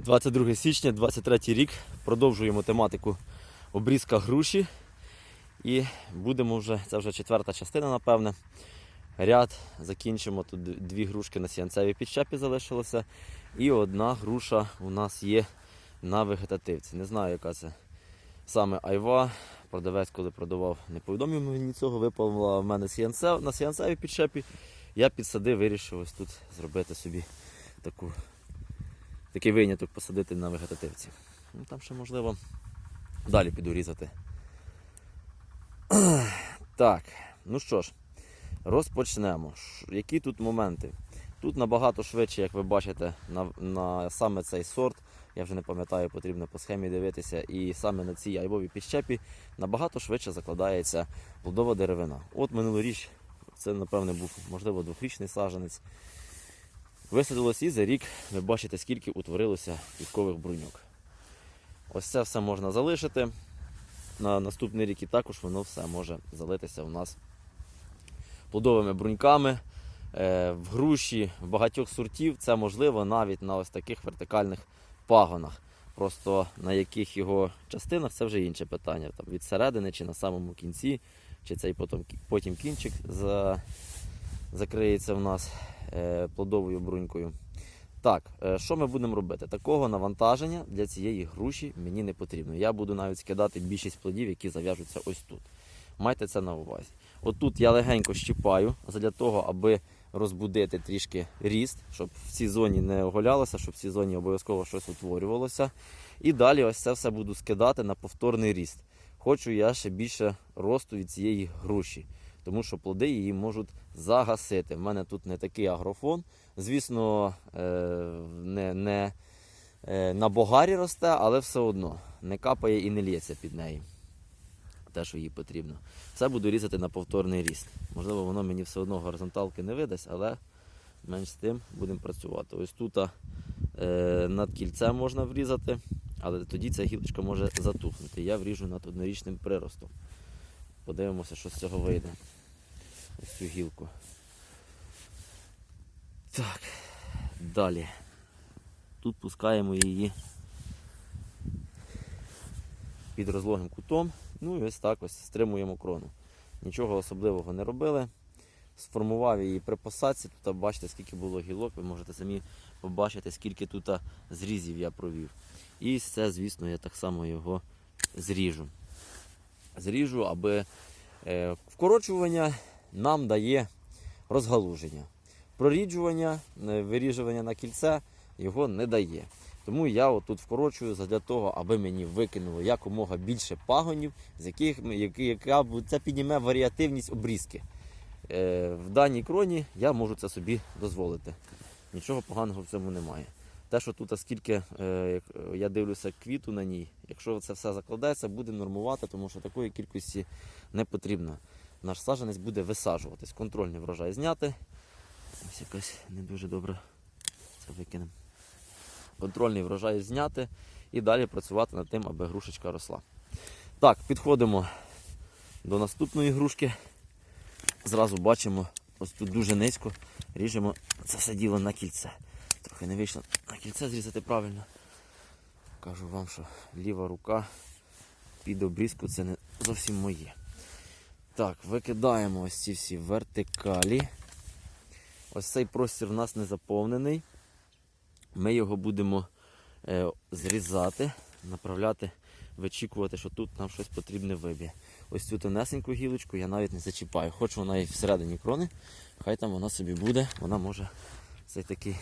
22 січня, 23 рік. Продовжуємо тематику обрізка груші. І будемо вже, це вже четверта частина, напевне. Ряд закінчимо. Тут дві грушки на сіянцевій підщепі залишилося. І одна груша у нас є на вегетативці. Не знаю, яка це саме айва. Продавець, коли продавав, не повідомив мені цього, випала в мене сіянце, на сіянцевій підщепі. Я підсадив, вирішив ось тут зробити собі таку такий виняток посадити на вегетативці. Ну, там ще можливо далі піду різати. Так, ну що ж, розпочнемо. Які тут моменти? Тут набагато швидше, як ви бачите, на, на саме цей сорт. Я вже не пам'ятаю, потрібно по схемі дивитися. І саме на цій айвовій підщепі набагато швидше закладається плодова деревина. От минулоріч, це, напевне, був, можливо, двохрічний саджанець. Висадилось і за рік ви бачите, скільки утворилося квіткових бруньок. Ось це все можна залишити. На наступний рік і також воно все може залитися у нас плодовими бруньками. Е, В груші в багатьох сортів це можливо навіть на ось таких вертикальних пагонах. Просто на яких його частинах це вже інше питання. Там від середини чи на самому кінці, чи цей потім, потім кінчик за, закриється в нас плодовою брунькою. Так, е, що ми будемо робити? Такого навантаження для цієї груші мені не потрібно. Я буду навіть скидати більшість плодів, які зав'яжуться ось тут. Майте це на увазі. Отут я легенько щіпаю для того, аби розбудити трішки ріст, щоб в цій зоні не оголялося, щоб в цій зоні обов'язково щось утворювалося. І далі ось це все буду скидати на повторний ріст. Хочу я ще більше росту від цієї груші, тому що плоди її можуть загасити. В мене тут не такий агрофон. Звісно, е, не, не е, на богарі росте, але все одно не капає і не лється під неї. Те, що їй потрібно. Це буду різати на повторний ріст. Можливо, воно мені все одно горизонталки не видасть, але менш з тим будемо працювати. Ось тут е, над кільцем можна врізати, але тоді ця гілочка може затухнути. Я вріжу над однорічним приростом. Подивимося, що з цього вийде. Ось цю гілку. Так, далі. Тут пускаємо її під розлогим кутом. Ну і ось так ось стримуємо крону. Нічого особливого не робили. Сформував її при посадці. Тут бачите, скільки було гілок, ви можете самі побачити, скільки тут зрізів я провів. І це, звісно, я так само його зріжу. Зріжу, аби е, вкорочування нам дає розгалуження. Проріджування, е, виріжування на кільце його не дає. Тому я отут вкорочую для того, аби мені викинуло якомога більше пагонів, з яких яка це підніме варіативність обрізки. Е, в даній кроні я можу це собі дозволити. Нічого поганого в цьому немає. Те, що тут скільки е, я дивлюся квіту на ній, якщо це все закладеться, буде нормувати, тому що такої кількості не потрібно. Наш саджанець буде висаджуватись. Контрольний врожай зняти. Ось якась не дуже добре. Це викинемо. Контрольний врожай зняти і далі працювати над тим, аби грушечка росла. Так, підходимо до наступної грушки. Зразу бачимо, ось тут дуже низько ріжемо це все діло на кільце. Трохи не вийшло на кільце зрізати правильно. Кажу вам, що ліва рука під обрізку це не зовсім моє. Так, викидаємо ось ці всі вертикалі. Ось цей простір у нас не заповнений. Ми його будемо е, зрізати, направляти, вичікувати, що тут нам щось потрібне виб'є. Ось цю тонесеньку гілочку я навіть не зачіпаю. Хоч вона і всередині крони, хай там вона собі буде, вона може цей такий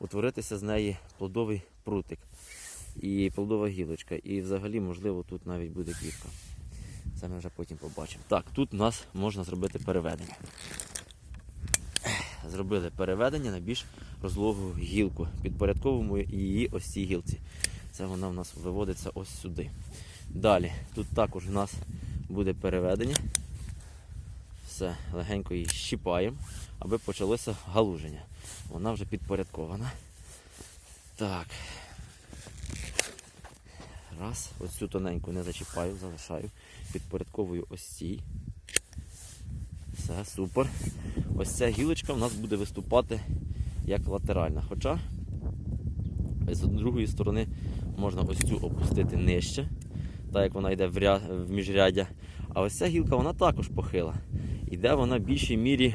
утворитися з неї плодовий прутик і плодова гілочка. І взагалі, можливо, тут навіть буде квітка. Це ми вже потім побачимо. Так, тут у нас можна зробити переведення. Зробили переведення на більш розлогу гілку. Підпорядковуємо її ось цій гілці. Це вона в нас виводиться ось сюди. Далі, тут також у нас буде переведення. Все, легенько її щіпаємо, аби почалося галуження. Вона вже підпорядкована. Так. Раз, ось цю тоненьку не зачіпаю, залишаю. Підпорядковую ось цій. Все, супер. Ось ця гілочка в нас буде виступати як латеральна. Хоча з другої сторони можна ось цю опустити нижче, так як вона йде в, ря... в міжряддя. А ось ця гілка вона також похила. Іде вона в більшій мірі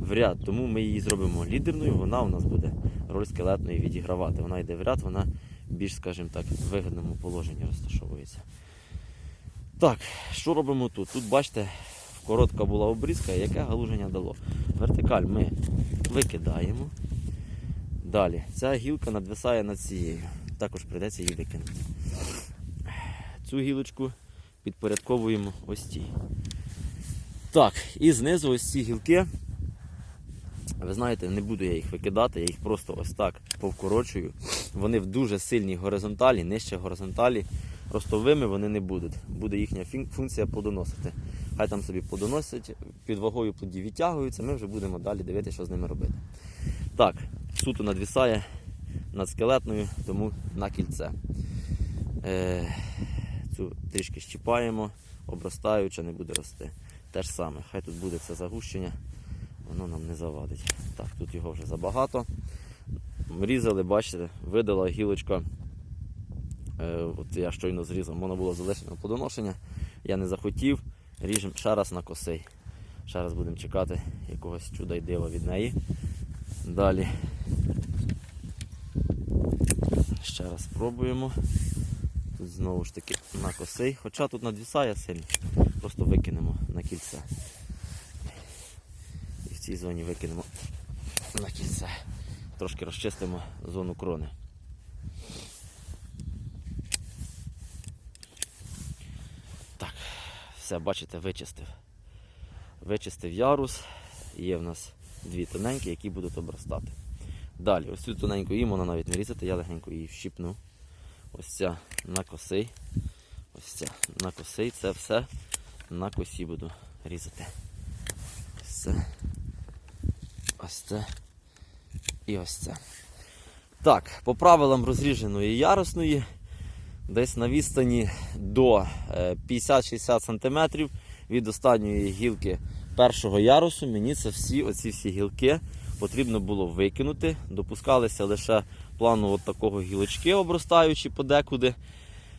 в ряд, тому ми її зробимо лідерною, вона у нас буде роль скелетної відігравати. Вона йде в ряд, вона більш, скажімо так, в вигідному положенні розташовується. Так, що робимо тут? Тут, бачите, коротка була обрізка, яке галуження дало. Вертикаль ми викидаємо. Далі, ця гілка надвисає над цією. Також прийдеться її викинути. Цю гілочку підпорядковуємо ось цій. Так, і знизу ось ці гілки. Ви знаєте, не буду я їх викидати, я їх просто ось так повкорочую. Вони в дуже сильній горизонталі, нижче горизонталі. Ростовими вони не будуть. Буде їхня функція плодоносити. Хай там собі плодоносять, під вагою плодів відтягуються, ми вже будемо далі дивитися, що з ними робити. Так, суто надвісає над скелетною, тому на кільце. Е, цю трішки щіпаємо, обростаюча не буде рости. Те ж саме, хай тут буде це загущення, воно нам не завадить. Так, тут його вже забагато. Різали, бачите, видала гілочка. Е, от я щойно зрізав, воно було залишено плодоношення. Я не захотів, ріжемо ще раз на косий. Ще раз будемо чекати якогось чуда й дива від неї. Далі. Ще раз спробуємо. Знову ж таки на косий. Хоча тут надвісає сильно, просто викинемо на кільце. І в цій зоні викинемо на кільце. Трошки розчистимо зону крони. Так, все, бачите, вичистив. Вичистив ярус. Є в нас дві тоненькі, які будуть обростати. Далі, ось цю тоненьку її можна навіть не різати, я легенько її вщипну. Ось ця на косий. Ось ця на косий. Це все на косі буду різати. Ось це. Ось це. І ось це. Так, по правилам розріженої ярусної, десь на відстані до е, 50-60 см від останньої гілки першого ярусу мені це всі оці всі гілки потрібно було викинути. Допускалися лише плану от такого гілочки, обростаючі подекуди,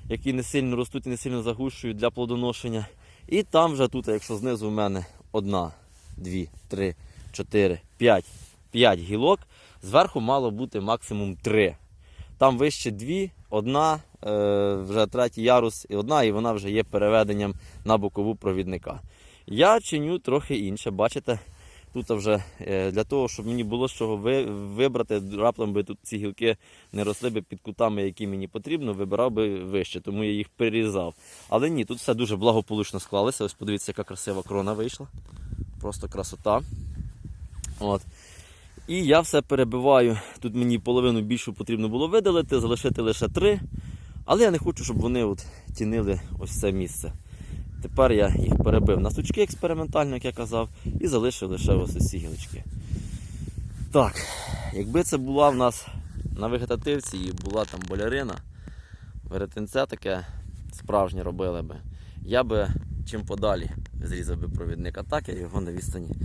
які не сильно ростуть і не сильно загущують для плодоношення. І там вже тут, якщо знизу в мене одна, дві, три, чотири, п'ять, п'ять гілок, зверху мало бути максимум три. Там вище дві, одна, е, вже третій ярус і одна, і вона вже є переведенням на бокову провідника. Я чиню трохи інше, бачите, тут вже е, для того, щоб мені було з чого вибрати, раптом би тут ці гілки не росли би під кутами, які мені потрібно, вибирав би вище, тому я їх перерізав. Але ні, тут все дуже благополучно склалося. Ось подивіться, яка красива крона вийшла. Просто красота. От. І я все перебиваю. Тут мені половину більшу потрібно було видалити, залишити лише три. Але я не хочу, щоб вони от тінили ось це місце. Тепер я їх перебив на сучки експериментально, як я казав, і залишив лише ось ці гілочки. Так, якби це була в нас на вегетативці і була там болярина, веретенце таке справжнє робили би, я би чим подалі зрізав би провідник. А так я його на відстані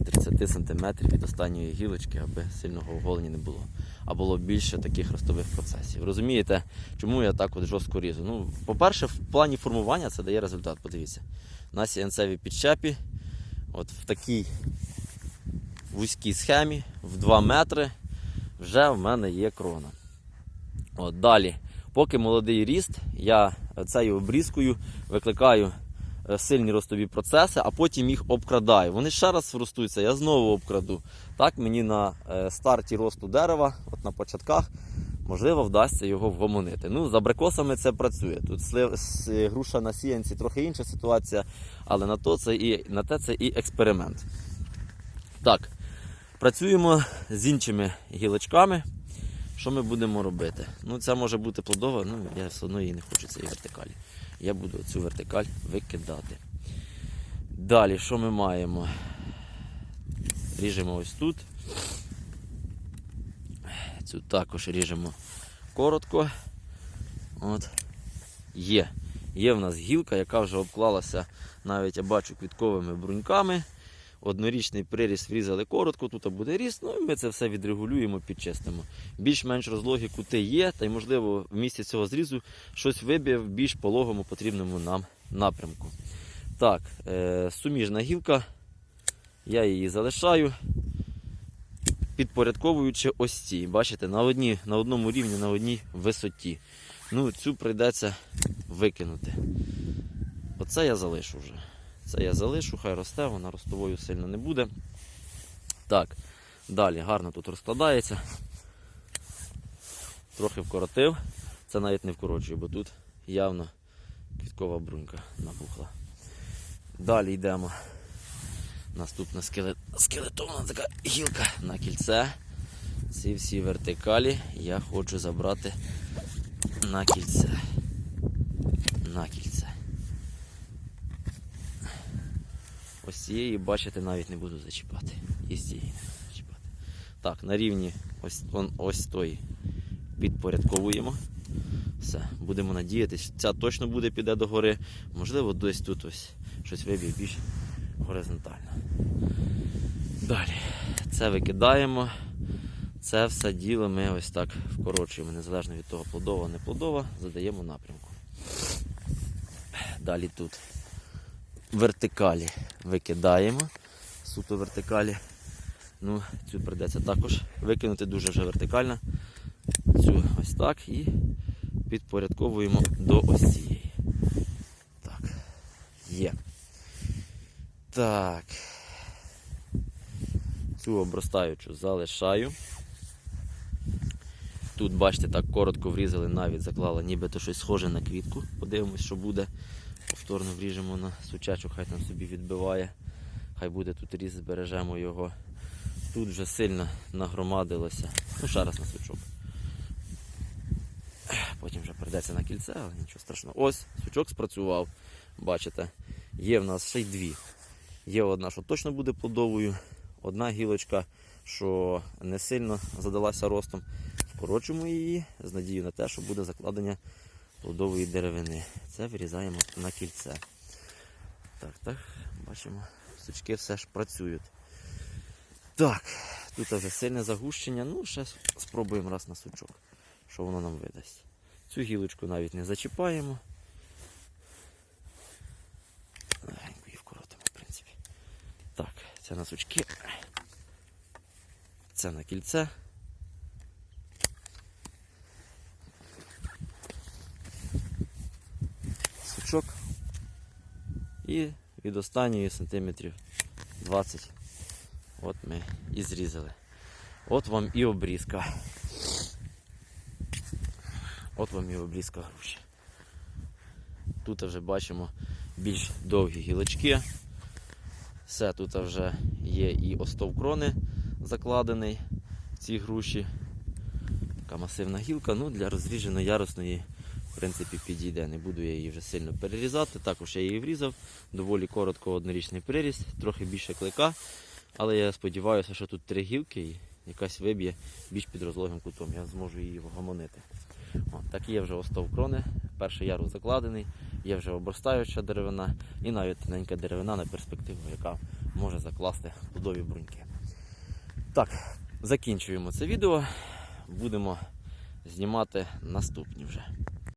20-30 см від останньої гілочки, аби сильного оголення не було. А було більше таких ростових процесів. Розумієте, чому я так от жорстко різу? Ну, по-перше, в плані формування це дає результат. Подивіться. На сіянцевій підщепі, от в такій вузькій схемі, в 2 метри, вже в мене є крона. От, далі, поки молодий ріст, я цією обрізкою викликаю сильні ростові процеси, а потім їх обкрадаю. Вони ще раз ростуться, я знову обкраду. Так мені на е, старті росту дерева, от на початках, можливо, вдасться його вгомонити. Ну, з абрикосами це працює. Тут груша на сіянці трохи інша ситуація, але на, то це і, на те це і експеримент. Так, працюємо з іншими гілочками. Що ми будемо робити? Ну, це може бути плодова, ну я все одно її не хочу цієї вертикалі. Я буду цю вертикаль викидати. Далі, що ми маємо? Ріжемо ось тут. Цю також ріжемо коротко. От. Є. Є в нас гілка, яка вже обклалася, навіть я бачу, квітковими бруньками. Однорічний приріст врізали коротко, тут буде ріст, ну і ми це все відрегулюємо, підчистимо. Більш-менш розлогі кути є, та й можливо в місці цього зрізу щось виб'є в більш пологому потрібному нам напрямку. Так, е, суміжна гілка, я її залишаю, підпорядковуючи ось ці. Бачите, на, одні, на одному рівні, на одній висоті. Ну, цю прийдеться викинути. Оце я залишу вже. Це я залишу, хай росте, вона ростовою сильно не буде. Так, далі гарно тут розкладається. Трохи вкоротив. Це навіть не вкорочую, бо тут явно квіткова брунька набухла. Далі йдемо. Наступна скелет... скелетовна така гілка на кільце. Ці всі вертикалі я хочу забрати на кільце. На кільце. Ось цієї, бачите, навіть не буду зачіпати. І з цієї не буду зачіпати. Так, на рівні ось, он, ось той підпорядковуємо. Все, будемо надіятися, ця точно буде піде до гори. Можливо, десь тут ось щось виб'є більш горизонтально. Далі. Це викидаємо. Це все діло ми ось так вкорочуємо, незалежно від того, плодова, не плодова, задаємо напрямку. Далі тут вертикалі викидаємо. Суто вертикалі. Ну, цю прийдеться також викинути дуже вже вертикально. Цю ось так і підпорядковуємо до ось цієї. Так. Є. Так. Цю обростаючу залишаю. Тут, бачите, так коротко врізали, навіть заклали, нібито щось схоже на квітку. Подивимось, що буде. Повторно вріжемо на сучачу, хай там собі відбиває. Хай буде тут різ, збережемо його. Тут вже сильно нагромадилося. Ну, ще раз на сучок. Потім вже прийдеться на кільце, але нічого страшного. Ось, сучок спрацював. Бачите, є в нас ще й дві. Є одна, що точно буде плодовою, одна гілочка, що не сильно задалася ростом. Вкорочуємо її з надією на те, що буде закладення плодової деревини. Це вирізаємо на кільце. Так, так, бачимо, сучки все ж працюють. Так, тут вже сильне загущення. Ну, ще спробуємо раз на сучок, що воно нам видасть. Цю гілочку навіть не зачіпаємо. Легенько її вкоротимо, в принципі. Так, це на сучки. Це на кільце. Сучок. І від останньої сантиметрів 20. От ми і зрізали. От вам і обрізка. От вам і обрізка груші. Тут вже бачимо більш довгі гілочки. Все, тут вже є і остов крони закладений в ці груші. Така масивна гілка, ну для розріженої ярусної в принципі підійде. Не буду я її вже сильно перерізати. Також я її врізав, доволі коротко однорічний приріст, трохи більше клика. Але я сподіваюся, що тут три гілки і якась виб'є більш під розлогим кутом. Я зможу її вгамонити. Так є вже остов крони. Перший ярус закладений, є вже обростаюча деревина і навіть тоненька деревина на перспективу, яка може закласти плодові бруньки. Так, закінчуємо це відео. Будемо знімати наступні вже.